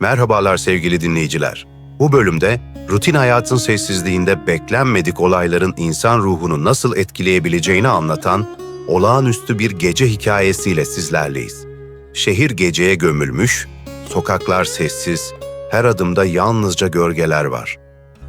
Merhabalar sevgili dinleyiciler. Bu bölümde rutin hayatın sessizliğinde beklenmedik olayların insan ruhunu nasıl etkileyebileceğini anlatan olağanüstü bir gece hikayesiyle sizlerleyiz. Şehir geceye gömülmüş, sokaklar sessiz, her adımda yalnızca gölgeler var.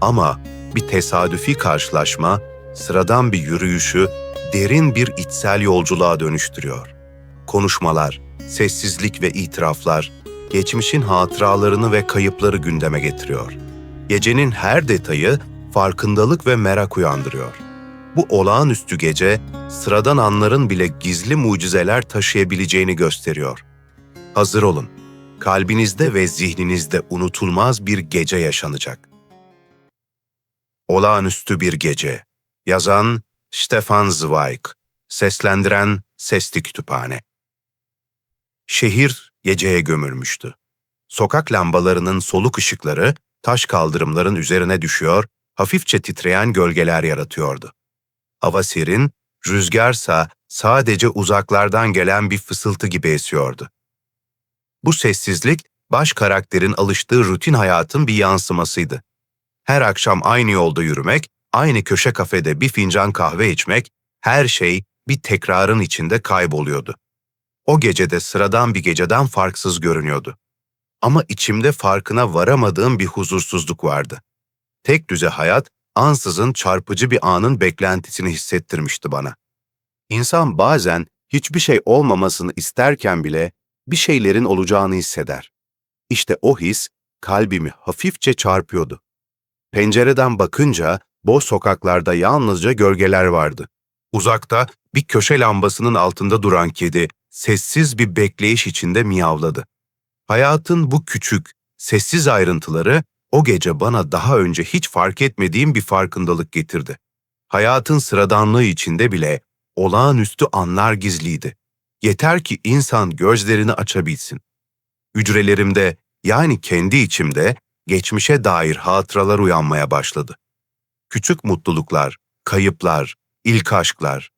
Ama bir tesadüfi karşılaşma sıradan bir yürüyüşü derin bir içsel yolculuğa dönüştürüyor. Konuşmalar, sessizlik ve itiraflar geçmişin hatıralarını ve kayıpları gündeme getiriyor. Gecenin her detayı farkındalık ve merak uyandırıyor. Bu olağanüstü gece sıradan anların bile gizli mucizeler taşıyabileceğini gösteriyor. Hazır olun. Kalbinizde ve zihninizde unutulmaz bir gece yaşanacak. Olağanüstü bir gece. Yazan Stefan Zweig. Seslendiren Sesli Kütüphane. Şehir geceye gömülmüştü. Sokak lambalarının soluk ışıkları taş kaldırımların üzerine düşüyor, hafifçe titreyen gölgeler yaratıyordu. Hava serin, rüzgarsa sadece uzaklardan gelen bir fısıltı gibi esiyordu. Bu sessizlik baş karakterin alıştığı rutin hayatın bir yansımasıydı. Her akşam aynı yolda yürümek, aynı köşe kafede bir fincan kahve içmek, her şey bir tekrarın içinde kayboluyordu. O gecede sıradan bir geceden farksız görünüyordu. Ama içimde farkına varamadığım bir huzursuzluk vardı. Tek düze hayat, ansızın çarpıcı bir anın beklentisini hissettirmişti bana. İnsan bazen hiçbir şey olmamasını isterken bile bir şeylerin olacağını hisseder. İşte o his kalbimi hafifçe çarpıyordu. Pencereden bakınca boş sokaklarda yalnızca gölgeler vardı. Uzakta bir köşe lambasının altında duran kedi sessiz bir bekleyiş içinde miyavladı. Hayatın bu küçük, sessiz ayrıntıları o gece bana daha önce hiç fark etmediğim bir farkındalık getirdi. Hayatın sıradanlığı içinde bile olağanüstü anlar gizliydi. Yeter ki insan gözlerini açabilsin. Hücrelerimde yani kendi içimde geçmişe dair hatıralar uyanmaya başladı. Küçük mutluluklar, kayıplar, ilk aşklar,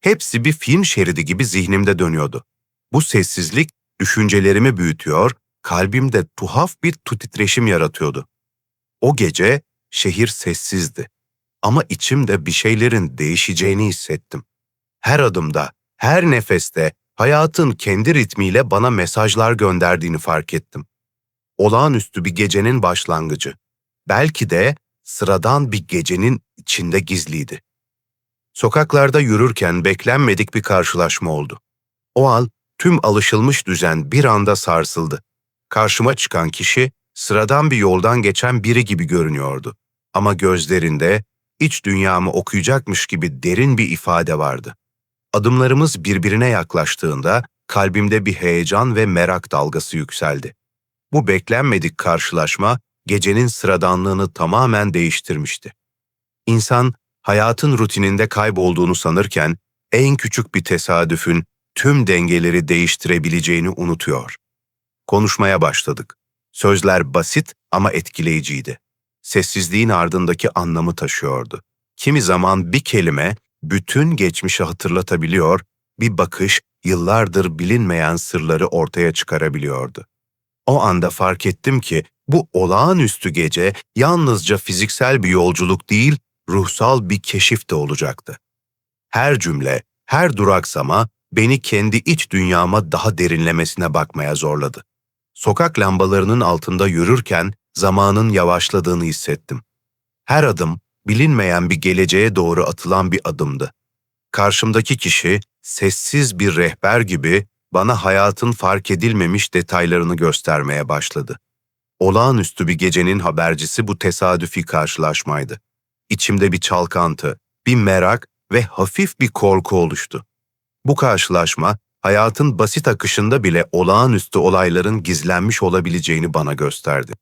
hepsi bir film şeridi gibi zihnimde dönüyordu. Bu sessizlik düşüncelerimi büyütüyor, kalbimde tuhaf bir titreşim yaratıyordu. O gece şehir sessizdi ama içimde bir şeylerin değişeceğini hissettim. Her adımda, her nefeste hayatın kendi ritmiyle bana mesajlar gönderdiğini fark ettim. Olağanüstü bir gecenin başlangıcı. Belki de sıradan bir gecenin içinde gizliydi. Sokaklarda yürürken beklenmedik bir karşılaşma oldu. O an tüm alışılmış düzen bir anda sarsıldı. Karşıma çıkan kişi sıradan bir yoldan geçen biri gibi görünüyordu. Ama gözlerinde iç dünyamı okuyacakmış gibi derin bir ifade vardı. Adımlarımız birbirine yaklaştığında kalbimde bir heyecan ve merak dalgası yükseldi. Bu beklenmedik karşılaşma gecenin sıradanlığını tamamen değiştirmişti. İnsan hayatın rutininde kaybolduğunu sanırken en küçük bir tesadüfün tüm dengeleri değiştirebileceğini unutuyor. Konuşmaya başladık. Sözler basit ama etkileyiciydi. Sessizliğin ardındaki anlamı taşıyordu. Kimi zaman bir kelime bütün geçmişi hatırlatabiliyor, bir bakış yıllardır bilinmeyen sırları ortaya çıkarabiliyordu. O anda fark ettim ki bu olağanüstü gece yalnızca fiziksel bir yolculuk değil, ruhsal bir keşif de olacaktı. Her cümle, her duraksama beni kendi iç dünyama daha derinlemesine bakmaya zorladı. Sokak lambalarının altında yürürken zamanın yavaşladığını hissettim. Her adım bilinmeyen bir geleceğe doğru atılan bir adımdı. Karşımdaki kişi sessiz bir rehber gibi bana hayatın fark edilmemiş detaylarını göstermeye başladı. Olağanüstü bir gecenin habercisi bu tesadüfi karşılaşmaydı. İçimde bir çalkantı, bir merak ve hafif bir korku oluştu. Bu karşılaşma hayatın basit akışında bile olağanüstü olayların gizlenmiş olabileceğini bana gösterdi.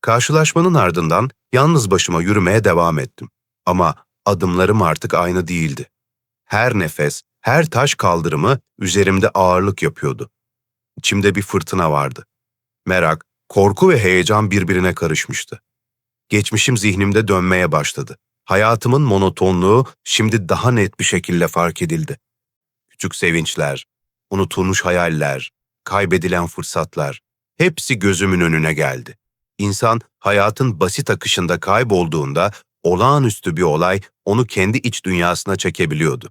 Karşılaşmanın ardından yalnız başıma yürümeye devam ettim. Ama adımlarım artık aynı değildi. Her nefes, her taş kaldırımı üzerimde ağırlık yapıyordu. İçimde bir fırtına vardı. Merak, korku ve heyecan birbirine karışmıştı. Geçmişim zihnimde dönmeye başladı. Hayatımın monotonluğu şimdi daha net bir şekilde fark edildi. Küçük sevinçler, unutulmuş hayaller, kaybedilen fırsatlar. hepsi gözümün önüne geldi. İnsan hayatın basit akışında kaybolduğunda olağanüstü bir olay onu kendi iç dünyasına çekebiliyordu.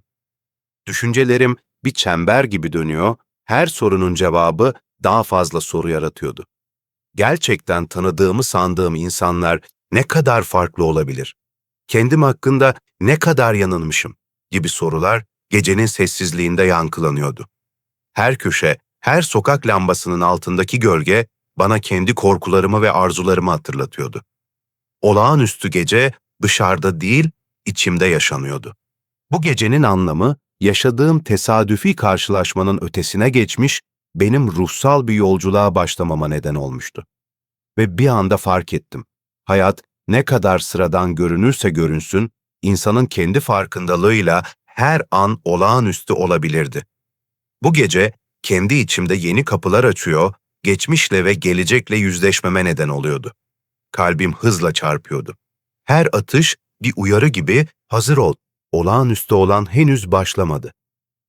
Düşüncelerim bir çember gibi dönüyor, her sorunun cevabı daha fazla soru yaratıyordu. Gerçekten tanıdığımı sandığım insanlar ne kadar farklı olabilir? Kendim hakkında ne kadar yanılmışım gibi sorular gecenin sessizliğinde yankılanıyordu. Her köşe, her sokak lambasının altındaki gölge bana kendi korkularımı ve arzularımı hatırlatıyordu. Olağanüstü gece dışarıda değil, içimde yaşanıyordu. Bu gecenin anlamı yaşadığım tesadüfi karşılaşmanın ötesine geçmiş, benim ruhsal bir yolculuğa başlamama neden olmuştu. Ve bir anda fark ettim. Hayat ne kadar sıradan görünürse görünsün, insanın kendi farkındalığıyla her an olağanüstü olabilirdi. Bu gece kendi içimde yeni kapılar açıyor, geçmişle ve gelecekle yüzleşmeme neden oluyordu. Kalbim hızla çarpıyordu. Her atış bir uyarı gibi hazır ol, olağanüstü olan henüz başlamadı.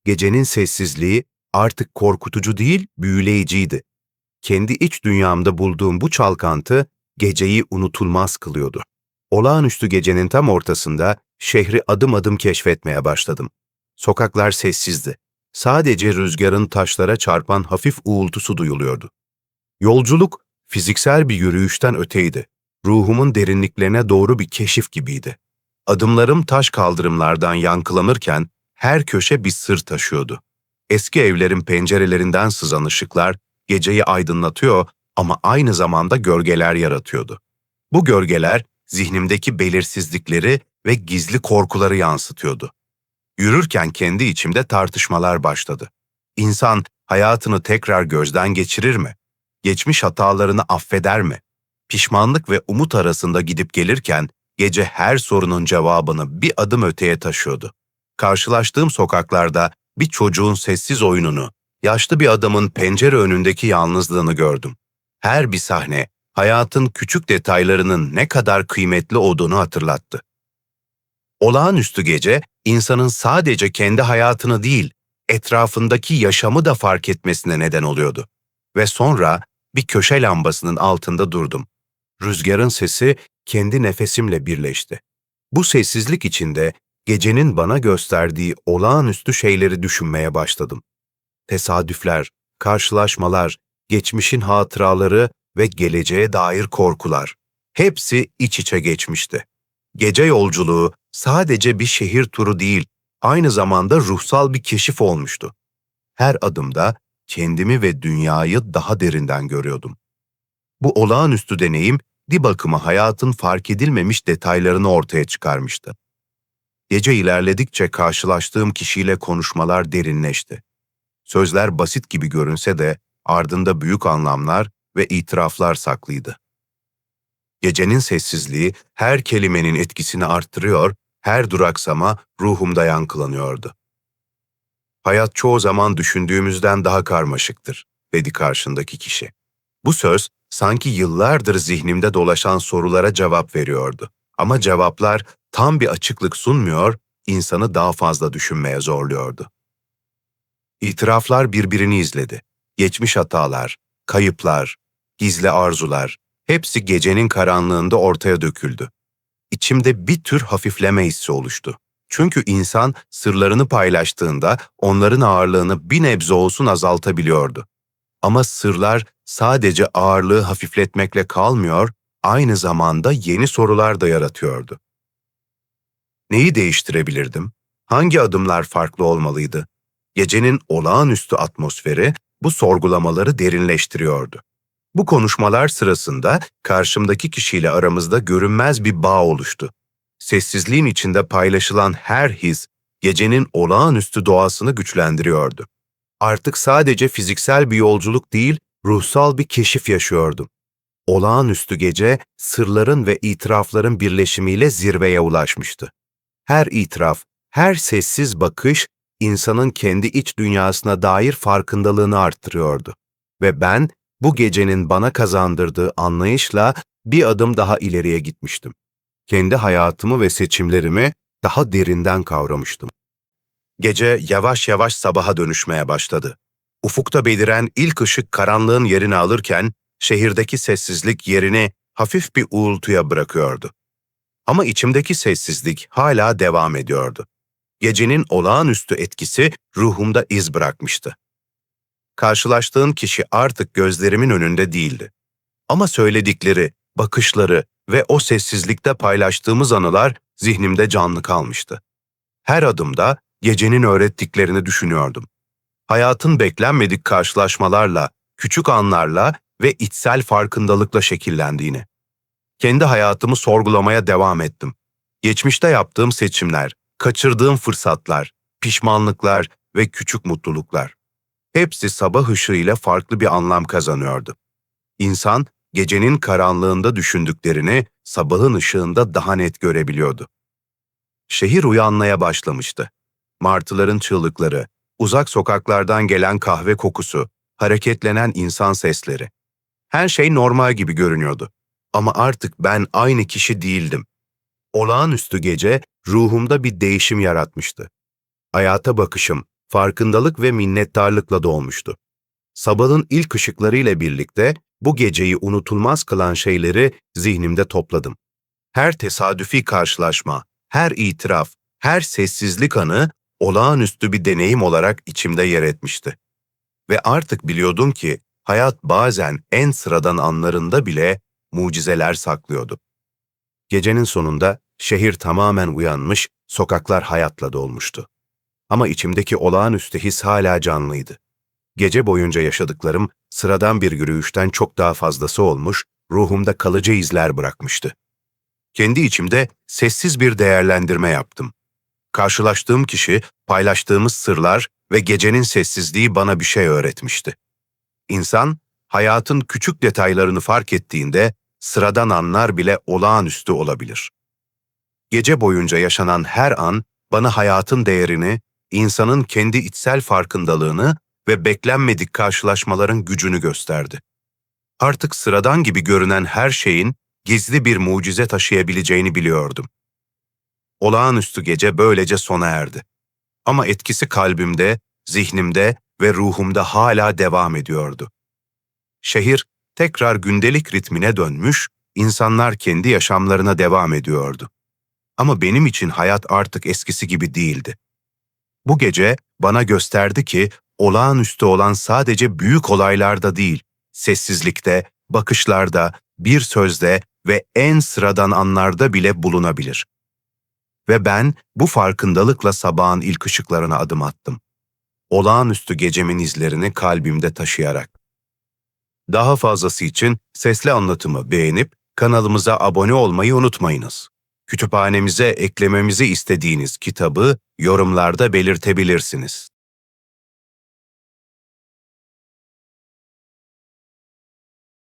Gecenin sessizliği artık korkutucu değil, büyüleyiciydi. Kendi iç dünyamda bulduğum bu çalkantı geceyi unutulmaz kılıyordu. Olağanüstü gecenin tam ortasında şehri adım adım keşfetmeye başladım. Sokaklar sessizdi. Sadece rüzgarın taşlara çarpan hafif uğultusu duyuluyordu. Yolculuk fiziksel bir yürüyüşten öteydi. Ruhumun derinliklerine doğru bir keşif gibiydi. Adımlarım taş kaldırımlardan yankılanırken her köşe bir sır taşıyordu. Eski evlerin pencerelerinden sızan ışıklar geceyi aydınlatıyor ama aynı zamanda gölgeler yaratıyordu. Bu gölgeler zihnimdeki belirsizlikleri ve gizli korkuları yansıtıyordu. Yürürken kendi içimde tartışmalar başladı. İnsan hayatını tekrar gözden geçirir mi? Geçmiş hatalarını affeder mi? Pişmanlık ve umut arasında gidip gelirken gece her sorunun cevabını bir adım öteye taşıyordu. Karşılaştığım sokaklarda bir çocuğun sessiz oyununu, yaşlı bir adamın pencere önündeki yalnızlığını gördüm. Her bir sahne hayatın küçük detaylarının ne kadar kıymetli olduğunu hatırlattı. Olağanüstü gece insanın sadece kendi hayatını değil, etrafındaki yaşamı da fark etmesine neden oluyordu. Ve sonra bir köşe lambasının altında durdum. Rüzgarın sesi kendi nefesimle birleşti. Bu sessizlik içinde gecenin bana gösterdiği olağanüstü şeyleri düşünmeye başladım. Tesadüfler, karşılaşmalar, geçmişin hatıraları ve geleceğe dair korkular. Hepsi iç içe geçmişti. Gece yolculuğu sadece bir şehir turu değil, aynı zamanda ruhsal bir keşif olmuştu. Her adımda kendimi ve dünyayı daha derinden görüyordum. Bu olağanüstü deneyim bir bakıma hayatın fark edilmemiş detaylarını ortaya çıkarmıştı. Gece ilerledikçe karşılaştığım kişiyle konuşmalar derinleşti. Sözler basit gibi görünse de ardında büyük anlamlar ve itiraflar saklıydı. Gecenin sessizliği her kelimenin etkisini arttırıyor, her duraksama ruhumda yankılanıyordu. Hayat çoğu zaman düşündüğümüzden daha karmaşıktır, dedi karşındaki kişi. Bu söz sanki yıllardır zihnimde dolaşan sorulara cevap veriyordu. Ama cevaplar tam bir açıklık sunmuyor, insanı daha fazla düşünmeye zorluyordu. İtiraflar birbirini izledi. Geçmiş hatalar, kayıplar, gizli arzular, hepsi gecenin karanlığında ortaya döküldü. İçimde bir tür hafifleme hissi oluştu. Çünkü insan sırlarını paylaştığında onların ağırlığını bir nebze olsun azaltabiliyordu. Ama sırlar sadece ağırlığı hafifletmekle kalmıyor, aynı zamanda yeni sorular da yaratıyordu. Neyi değiştirebilirdim? Hangi adımlar farklı olmalıydı? Gecenin olağanüstü atmosferi bu sorgulamaları derinleştiriyordu. Bu konuşmalar sırasında karşımdaki kişiyle aramızda görünmez bir bağ oluştu. Sessizliğin içinde paylaşılan her his gecenin olağanüstü doğasını güçlendiriyordu. Artık sadece fiziksel bir yolculuk değil, ruhsal bir keşif yaşıyordum. Olağanüstü gece sırların ve itirafların birleşimiyle zirveye ulaşmıştı. Her itiraf, her sessiz bakış insanın kendi iç dünyasına dair farkındalığını arttırıyordu. Ve ben bu gecenin bana kazandırdığı anlayışla bir adım daha ileriye gitmiştim. Kendi hayatımı ve seçimlerimi daha derinden kavramıştım. Gece yavaş yavaş sabaha dönüşmeye başladı. Ufukta beliren ilk ışık karanlığın yerini alırken şehirdeki sessizlik yerini hafif bir uğultuya bırakıyordu. Ama içimdeki sessizlik hala devam ediyordu. Gecenin olağanüstü etkisi ruhumda iz bırakmıştı. Karşılaştığım kişi artık gözlerimin önünde değildi. Ama söyledikleri, bakışları ve o sessizlikte paylaştığımız anılar zihnimde canlı kalmıştı. Her adımda gecenin öğrettiklerini düşünüyordum. Hayatın beklenmedik karşılaşmalarla, küçük anlarla ve içsel farkındalıkla şekillendiğini. Kendi hayatımı sorgulamaya devam ettim. Geçmişte yaptığım seçimler, kaçırdığım fırsatlar, pişmanlıklar ve küçük mutluluklar. Hepsi sabah ışığıyla farklı bir anlam kazanıyordu. İnsan, gecenin karanlığında düşündüklerini sabahın ışığında daha net görebiliyordu. Şehir uyanmaya başlamıştı. Martıların çığlıkları, uzak sokaklardan gelen kahve kokusu, hareketlenen insan sesleri. Her şey normal gibi görünüyordu. Ama artık ben aynı kişi değildim. Olağanüstü gece ruhumda bir değişim yaratmıştı. Hayata bakışım, farkındalık ve minnettarlıkla dolmuştu. Sabahın ilk ışıklarıyla birlikte bu geceyi unutulmaz kılan şeyleri zihnimde topladım. Her tesadüfi karşılaşma, her itiraf, her sessizlik anı olağanüstü bir deneyim olarak içimde yer etmişti. Ve artık biliyordum ki hayat bazen en sıradan anlarında bile mucizeler saklıyordu. Gecenin sonunda şehir tamamen uyanmış, sokaklar hayatla dolmuştu. Ama içimdeki olağanüstü his hala canlıydı. Gece boyunca yaşadıklarım sıradan bir yürüyüşten çok daha fazlası olmuş, ruhumda kalıcı izler bırakmıştı. Kendi içimde sessiz bir değerlendirme yaptım. Karşılaştığım kişi, paylaştığımız sırlar ve gecenin sessizliği bana bir şey öğretmişti. İnsan, hayatın küçük detaylarını fark ettiğinde sıradan anlar bile olağanüstü olabilir. Gece boyunca yaşanan her an bana hayatın değerini, insanın kendi içsel farkındalığını ve beklenmedik karşılaşmaların gücünü gösterdi. Artık sıradan gibi görünen her şeyin gizli bir mucize taşıyabileceğini biliyordum. Olağanüstü gece böylece sona erdi. Ama etkisi kalbimde, zihnimde ve ruhumda hala devam ediyordu. Şehir tekrar gündelik ritmine dönmüş, insanlar kendi yaşamlarına devam ediyordu. Ama benim için hayat artık eskisi gibi değildi. Bu gece bana gösterdi ki olağanüstü olan sadece büyük olaylarda değil, sessizlikte, bakışlarda, bir sözde ve en sıradan anlarda bile bulunabilir. Ve ben bu farkındalıkla sabahın ilk ışıklarına adım attım. Olağanüstü gecemin izlerini kalbimde taşıyarak. Daha fazlası için sesli anlatımı beğenip kanalımıza abone olmayı unutmayınız. Kütüphanemize eklememizi istediğiniz kitabı yorumlarda belirtebilirsiniz.